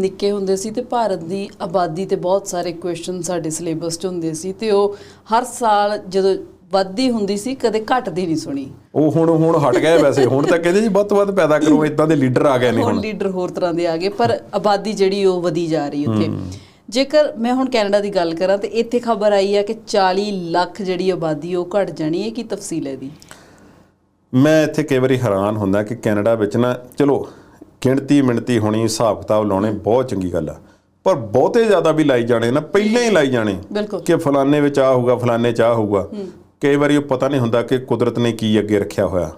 ਨਿੱਕੇ ਹੁੰਦੇ ਸੀ ਤੇ ਭਾਰਤ ਦੀ ਆਬਾਦੀ ਤੇ ਬਹੁਤ ਸਾਰੇ ਕੁਐਸਚਨ ਸਾਡੇ ਸਿਲੇਬਸ 'ਚ ਹੁੰਦੇ ਸੀ ਤੇ ਉਹ ਹਰ ਸਾਲ ਜਦੋਂ ਵੱਧਦੀ ਹੁੰਦੀ ਸੀ ਕਦੇ ਘਟਦੀ ਨਹੀਂ ਸੁਣੀ। ਉਹ ਹੁਣ ਹੁਣ ਹਟ ਗਏ ਵੈਸੇ। ਹੁਣ ਤਾਂ ਕਹਿੰਦੇ ਜੀ ਵੱਧ ਤੋਂ ਵੱਧ ਪੈਦਾ ਕਰੋ ਇਦਾਂ ਦੇ ਲੀਡਰ ਆ ਗਏ ਨੇ ਹੁਣ ਲੀਡਰ ਹੋਰ ਤਰ੍ਹਾਂ ਦੇ ਆ ਗਏ ਪਰ ਆਬਾਦੀ ਜਿਹੜੀ ਉਹ ਵਧੀ ਜਾ ਰਹੀ ਉੱਥੇ। ਜੇਕਰ ਮੈਂ ਹੁਣ ਕੈਨੇਡਾ ਦੀ ਗੱਲ ਕਰਾਂ ਤੇ ਇੱਥੇ ਖਬਰ ਆਈ ਹੈ ਕਿ 40 ਲੱਖ ਜਿਹੜੀ ਆਬਾਦੀ ਉਹ ਘਟ ਜਾਣੀ ਹੈ ਕੀ ਤਫਸੀਲ ਹੈ ਦੀ ਮੈਂ ਇੱਥੇ ਕਈ ਵਾਰੀ ਹੈਰਾਨ ਹੁੰਦਾ ਕਿ ਕੈਨੇਡਾ ਵਿੱਚ ਨਾ ਚਲੋ ਗਿਣਤੀ ਮਿਣਤੀ ਹੋਣੀ ਹਿਸਾਬ ਕਿਤਾਬ ਲਾਉਣੇ ਬਹੁਤ ਚੰਗੀ ਗੱਲ ਆ। ਪਰ ਬਹੁਤੇ ਜ਼ਿਆਦਾ ਵੀ ਲਾਈ ਜਾਣੇ ਨਾ ਪਹਿਲਾਂ ਹੀ ਲਾਈ ਜਾਣੇ ਕਿ ਫਲਾਣੇ ਵਿੱਚ ਆ ਹੋਊਗਾ ਫਲਾਣੇ ਚ ਆ ਹੋਊਗਾ। ਕਈ ਵਾਰੀ ਉਹ ਪਤਾ ਨਹੀਂ ਹੁੰਦਾ ਕਿ ਕੁਦਰਤ ਨੇ ਕੀ ਅੱਗੇ ਰੱਖਿਆ ਹੋਇਆ।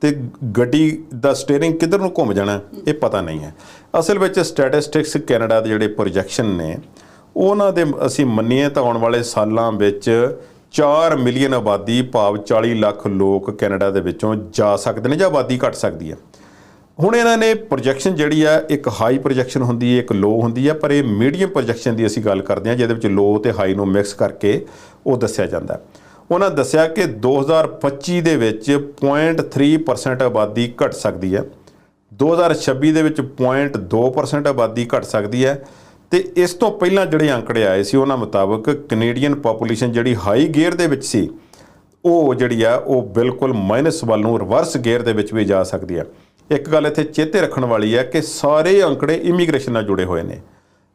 ਤੇ ਗੱਡੀ ਦਾ ਸਟੀਅਰਿੰਗ ਕਿੱਧਰ ਨੂੰ ਘੁੰਮ ਜਾਣਾ ਇਹ ਪਤਾ ਨਹੀਂ ਹੈ। ਅਸਲ ਵਿੱਚ ਸਟੈਟਿਸਟਿਕਸ ਕੈਨੇਡਾ ਦੇ ਜਿਹੜੇ ਪ੍ਰੋਜੈਕਸ਼ਨ ਨੇ ਉਹਨਾਂ ਦੇ ਅਸੀਂ ਮੰਨੀਏ ਤਾਂ ਆਉਣ ਵਾਲੇ ਸਾਲਾਂ ਵਿੱਚ 4 ਮਿਲੀਅਨ ਆਬਾਦੀ ਭਾਵ 40 ਲੱਖ ਲੋਕ ਕੈਨੇਡਾ ਦੇ ਵਿੱਚੋਂ ਜਾ ਸਕਦੇ ਨੇ ਜਾਂ ਆਬਾਦੀ ਘਟ ਸਕਦੀ ਹੈ। ਹੁਣ ਇਹਨਾਂ ਨੇ ਪ੍ਰੋਜੈਕਸ਼ਨ ਜਿਹੜੀ ਆ, ਇੱਕ ਹਾਈ ਪ੍ਰੋਜੈਕਸ਼ਨ ਹੁੰਦੀ ਹੈ ਇੱਕ ਲੋ ਹੁੰਦੀ ਹੈ ਪਰ ਇਹ ਮੀਡੀਅਮ ਪ੍ਰੋਜੈਕਸ਼ਨ ਦੀ ਅਸੀਂ ਗੱਲ ਕਰਦੇ ਹਾਂ, ਜਿਹਦੇ ਵਿੱਚ ਲੋ ਤੇ ਹਾਈ ਨੂੰ ਮਿਕਸ ਕਰਕੇ ਉਹ ਦੱਸਿਆ ਜਾਂਦਾ ਹੈ। ਉਹਨਾਂ ਦੱਸਿਆ ਕਿ 2025 ਦੇ ਵਿੱਚ 0.3% ਆਬਾਦੀ ਘਟ ਸਕਦੀ ਹੈ। 2026 ਦੇ ਵਿੱਚ 0.2% ਆਬਾਦੀ ਘਟ ਸਕਦੀ ਹੈ। ਤੇ ਇਸ ਤੋਂ ਪਹਿਲਾਂ ਜਿਹੜੇ ਅੰਕੜੇ ਆਏ ਸੀ, ਉਹਨਾਂ ਮੁਤਾਬਕ ਕੈਨੇਡੀਅਨ ਪੋਪੂਲੇਸ਼ਨ ਜਿਹੜੀ ਹਾਈ ਗੇਅਰ ਦੇ ਵਿੱਚ ਸੀ, ਉਹ ਜਿਹੜੀ ਆ, ਉਹ ਬਿਲਕੁਲ ਮਾਈਨਸ ਵੱਲ ਨੂੰ ਰਿਵਰਸ ਗੇਅਰ ਦੇ ਵਿੱਚ ਵੀ ਜਾ ਸਕਦੀ ਹੈ। ਇੱਕ ਗੱਲ ਇੱਥੇ ਚੇਤੇ ਰੱਖਣ ਵਾਲੀ ਹੈ ਕਿ ਸਾਰੇ ਅੰਕੜੇ ਇਮੀਗ੍ਰੇਸ਼ਨ ਨਾਲ ਜੁੜੇ ਹੋਏ ਨੇ।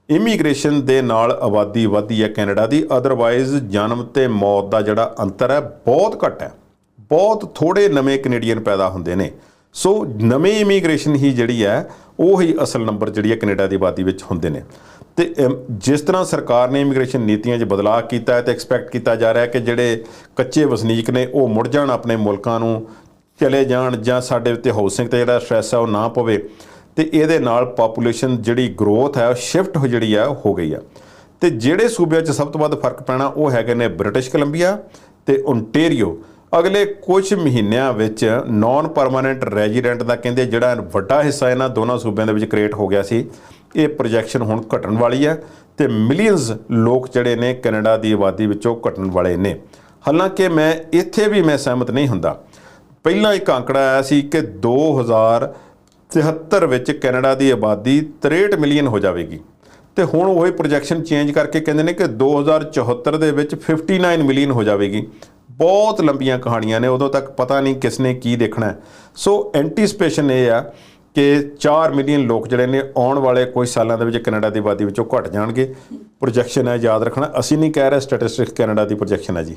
ਇਮੀਗ੍ਰੇਸ਼ਨ ਦੇ ਨਾਲ ਆਬਾਦੀ ਵਧਦੀ ਹੈ ਕੈਨੇਡਾ ਦੀ ਅਦਰਵਾਈਜ਼ ਜਨਮ ਤੇ ਮੌਤ ਦਾ ਜਿਹੜਾ ਅੰਤਰ ਹੈ ਬਹੁਤ ਘੱਟ ਹੈ। ਬਹੁਤ ਥੋੜੇ ਨਵੇਂ ਕੈਨੇਡੀਅਨ ਪੈਦਾ ਹੁੰਦੇ ਨੇ। ਸੋ ਨਵੇਂ ਇਮੀਗ੍ਰੇਸ਼ਨ ਹੀ ਜਿਹੜੀ ਹੈ ਉਹ ਹੀ ਅਸਲ ਨੰਬਰ ਜਿਹੜੀ ਹੈ ਕੈਨੇਡਾ ਦੀ ਆਬਾਦੀ ਵਿੱਚ ਹੁੰਦੇ ਨੇ। ਤੇ ਅਮ, ਜਿਸ ਤਰ੍ਹਾਂ ਸਰਕਾਰ ਨੇ ਇਮੀਗ੍ਰੇਸ਼ਨ ਨੀਤੀਆਂ 'ਚ ਬਦਲਾਅ ਕੀਤਾ ਹੈ ਤੇ ਐਕਸਪੈਕਟ ਕੀਤਾ ਜਾ ਰਿਹਾ ਹੈ ਕਿ ਜਿਹੜੇ ਕੱਚੇ ਵਸਨੀਕ ਨੇ ਉਹ ਮੁੜ ਜਾਣ ਆਪਣੇ ਮੁਲਕਾਂ ਨੂੰ ਚਲੇ ਜਾਣ ਜਾਂ ਸਾਡੇ ਉੱਤੇ ਹਾਊਸਿੰਗ ਤੇ ਜਿਹੜਾ ਸਟ੍ਰੈਸ ਹੈ ਉਹ ਨਾ ਪਵੇ, ਤੇ ਇਹਦੇ ਨਾਲ ਪਾਪੂਲੇਸ਼ਨ ਜਿਹੜੀ ਗਰੋਥ ਹੈ ਉਹ ਸ਼ਿਫਟ ਹੋ ਜਿਹੜੀ ਆ ਉਹ ਹੋ ਗਈ ਆ। ਤੇ ਜਿਹੜੇ ਸੂਬਿਆਂ 'ਚ ਸਭ ਤੋਂ ਵੱਧ ਫ਼ਰਕ ਪੈਣਾ ਉਹ ਹੈਗੇ ਨੇ ਬ੍ਰਿਟਿਸ਼ ਕੋਲੰਬੀਆ ਤੇ ਓਨਟੇਰੀਓ ਅਗਲੇ ਕੁਝ ਮਹੀਨਿਆਂ ਵਿੱਚ ਨਾਨ ਪਰਮਾਨੈਂਟ ਰੈਜ਼ੀਡੈਂਟ ਦਾ ਕਹਿੰਦੇ ਜਿਹੜਾ ਵੱਡਾ ਹਿੱਸਾ ਇਹਨਾਂ ਦੋਨਾਂ ਸੂਬਿਆਂ ਦੇ ਵਿੱਚ ਕ੍ਰੀਏਟ ਹੋ ਗਿਆ ਸੀ, ਇਹ ਪ੍ਰੋਜੈਕਸ਼ਨ ਹੁਣ ਘਟਣ ਵਾਲੀ ਹੈ ਤੇ ਮਿਲੀਅਨਸ ਲੋਕ ਜਿਹੜੇ ਨੇ ਕੈਨੇਡਾ ਦੀ ਆਬਾਦੀ ਵਿੱਚੋਂ ਘਟਣ ਵਾਲੇ ਨੇ। ਹਾਲਾਂਕਿ ਮੈਂ ਇੱਥੇ ਵੀ ਮੈਂ ਸਹਿਮਤ ਨਹੀਂ ਹੁੰਦਾ। ਪਹਿਲਾਂ ਇੱਕ ਅੰਕੜਾ ਆਇਆ ਸੀ ਕਿ 2073 ਵਿੱਚ ਕੈਨੇਡਾ ਦੀ ਆਬਾਦੀ 63 ਮਿਲੀਅਨ ਹੋ ਜਾਵੇਗੀ। ਤੇ ਹੁਣ ਉਹ ਪ੍ਰੋਜੈਕਸ਼ਨ ਚੇਂਜ ਕਰਕੇ ਕਹਿੰਦੇ ਨੇ ਕਿ 2074 ਦੇ ਵਿੱਚ 59 ਮਿਲੀਅਨ ਹੋ ਜਾਵੇਗੀ। ਬਹੁਤ ਲੰਬੀਆਂ ਕਹਾਣੀਆਂ ਨੇ, ਉਦੋਂ ਤੱਕ ਪਤਾ ਨਹੀਂ ਕਿਸ ਨੇ ਕੀ ਦੇਖਣਾ ਸੋ ਐਂਟੀਸਪੇਸ਼ਨ ਇਹ ਆ ਕਿ 4 ਮਿਲੀਅਨ ਲੋਕ ਜਿਹੜੇ ਨੇ ਆਉਣ ਵਾਲੇ ਕੁਝ ਸਾਲਾਂ ਦੇ ਵਿੱਚ ਕੈਨੇਡਾ ਦੀ ਆਬਾਦੀ ਵਿੱਚੋਂ ਘਟ ਜਾਣਗੇ। ਪ੍ਰੋਜੈਕਸ਼ਨ ਹੈ, ਯਾਦ ਰੱਖਣਾ। ਅਸੀਂ ਨਹੀਂ ਕਹਿ ਰਹੇ ਸਟੈਟਿਸਟਿਕਸ ਕੈਨੇਡਾ ਦੀ ਪ੍ਰੋਜੈਕਸ਼ਨ ਹੈ ਜੀ।